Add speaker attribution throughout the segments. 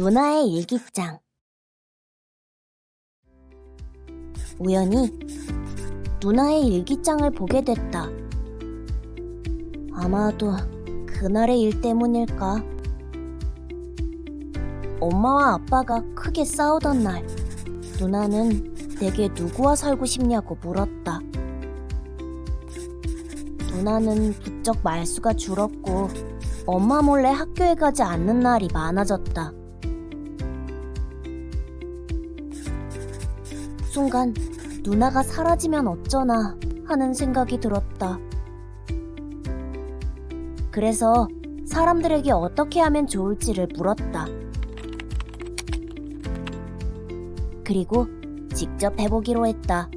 Speaker 1: 누나의 일기장. 우연히 누나의 일기장을 보게 됐다. 아마도 그날의 일 때문일까? 엄마와 아빠가 크게 싸우던 날, 누나는 내게 누구와 살고 싶냐고 물었다. 누나는 부쩍 말수가 줄었고, 엄마 몰래 학교에 가지 않는 날이 많아졌다. 순간 누나가 사라지면 어쩌나 하는 생각이 들었다. 그래서 사람들에게 어떻게 하면 좋을지를 물었다. 그리고 직접 해보기로 했다.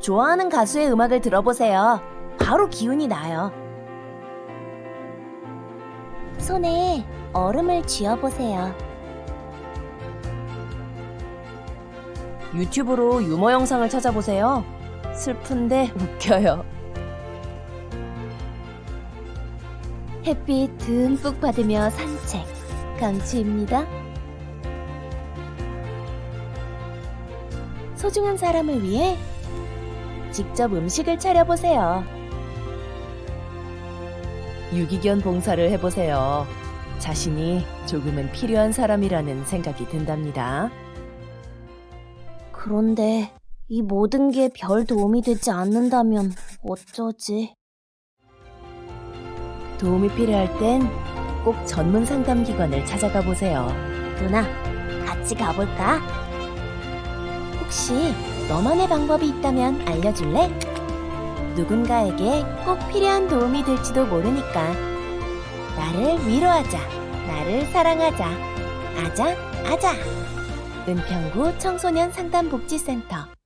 Speaker 1: 좋아하는 가수의 음악을 들어보세요. 바로 기운이 나요. 손에 얼음을 쥐어보세요. 유튜브로 유머 영상을 찾아보세요. 슬픈데 웃겨요. 햇빛 듬뿍 받으며 산책. 강추입니다. 소중한 사람을 위해 직접 음식을 차려보세요.
Speaker 2: 유기견 봉사를 해보세요. 자신이 조금은 필요한 사람이라는 생각이 든답니다.
Speaker 1: 그런데 이 모든 게 별 도움이 되지 않는다면 어쩌지?
Speaker 2: 도움이 필요할 땐 꼭 전문 상담 기관을 찾아가 보세요.
Speaker 1: 누나, 같이 가볼까? 혹시 너만의 방법이 있다면 알려줄래? 누군가에게 꼭 필요한 도움이 될지도 모르니까. 나를 위로하자. 나를 사랑하자. 아자, 아자. 은평구 청소년 상담복지센터.